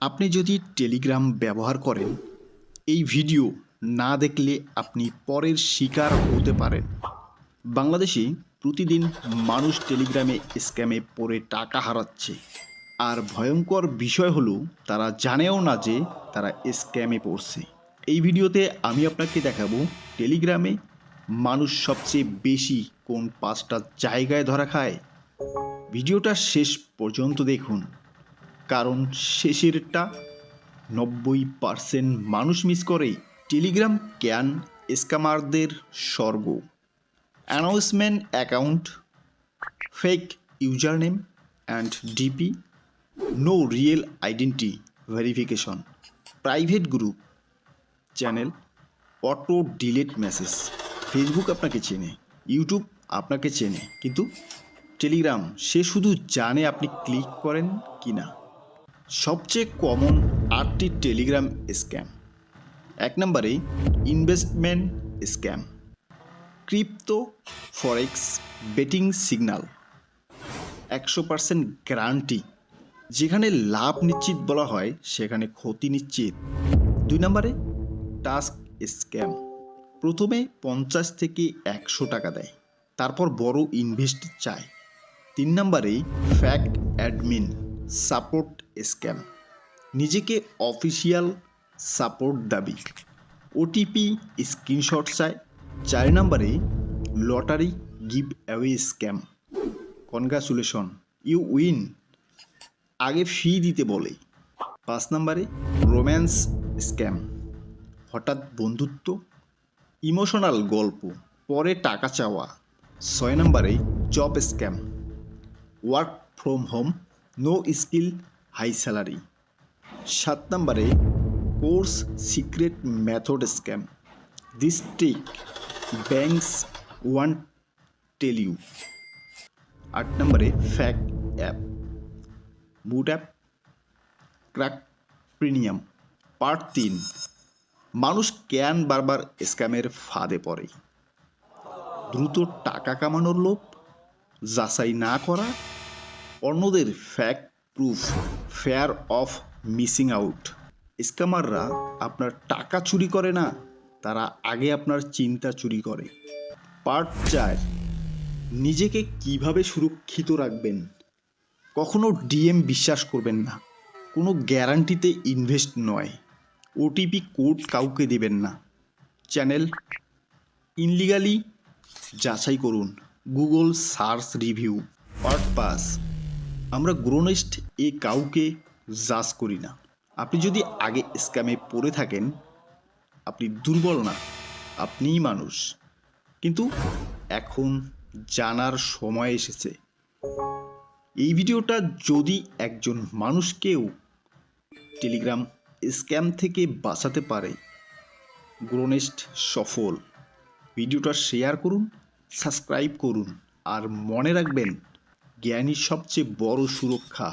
আপনি যদি টেলিগ্রাম ব্যবহার করেন, এই ভিডিও না দেখলে আপনি পরের শিকার হতে পারেন। বাংলাদেশে প্রতিদিন মানুষ টেলিগ্রামে স্ক্যামে পড়ে টাকা হারাচ্ছে। আর ভয়ঙ্কর বিষয় হলো, তারা জানেও না যে তারা স্ক্যামে পড়ছে। এই ভিডিওতে আমি আপনাকে দেখাবো টেলিগ্রামে মানুষ সবচেয়ে বেশি কোন পাঁচটা জায়গায় ধরা খায়। ভিডিওটা শেষ পর্যন্ত দেখুন। কারণ শেষেরটা নব্বই পার্সেন্ট মানুষ মিস করে টেলিগ্রাম ক্যান স্ক্যামারদের স্বর্গ। Announcement account fake user name and DP no real identity verification private group channel auto delete message Facebook আপনাকে চেনে ইউটিউব আপনাকে চেনে, কিন্তু টেলিগ্রাম সে শুধু জানে আপনি ক্লিক করেন কি না সবচেয়ে কমন আটটি টেলিগ্রাম স্ক্যাম এক নম্বরে investment scam crypto forex betting signal একশো পার্সেন্ট গ্যারান্টি যেখানে লাভ নিশ্চিত বলা হয়, সেখানে ক্ষতি নিশ্চিত। দুই নম্বরে টাস্ক স্ক্যাম প্রথমে পঞ্চাশ থেকে একশো টাকা দেয়, তারপর বড় ইনভেস্ট চায়। তিন নম্বরে ফ্যাক্ট অ্যাডমিন সাপোর্ট স্ক্যাম। নিজেকে অফিসিয়াল সাপোর্ট দাবি। ওটিপি স্ক্রিনশট চায়। চার নম্বরে lottery give away scam. Congratulation. You win. আগে ফি দিতে বলে। পাঁচ নম্বরে রোম্যান্স স্ক্যাম। হঠাৎ বন্ধুত্ব। ইমোশনাল গল্প। পরে টাকা চাওয়া। ছয় নম্বরে job scam. Work from home. No skill high salary সাত নম্বরে course secret method scam this trick banks won't tell you আট নম্বরে fake app boot app crack premium part তিন, মানুষ ক্যান বারবার স্ক্যামের ফাঁদে পড়ে? দ্রুত টাকা কামানোর লোভ, যাচাই না করা অন্যদের fake proof fear of missing out স্ক্যামাররা আপনার টাকা চুরি করে না, তারা আগে আপনার চিন্তা চুরি করে। পার্ট চার, নিজেকে কীভাবে সুরক্ষিত রাখবেন? কখনো ডিএম বিশ্বাস করবেন না। কোনো গ্যারান্টিতে ইনভেস্ট নয়। ওটিপি কোড কাউকে দেবেন না। চ্যানেল ইনলিগালি যাচাই করুন। Google search review part pass আমরা গ্রোনেস্ট এ কাউকে জাজ করি না। আপনি যদি আগে স্ক্যামে পড়ে থাকেন, আপনি দুর্বল না, আপনিই মানুষ। কিন্তু এখন জানার সময় এসেছে। এই ভিডিওটা যদি একজন মানুষকেও টেলিগ্রাম স্ক্যাম থেকে বাঁচাতে পারে, গ্রোনেস্ট সফল। ভিডিওটা শেয়ার করুন, সাবস্ক্রাইব করুন, আর মনে রাখবেন জ্ঞানী সবচেয়ে বড় সুরক্ষা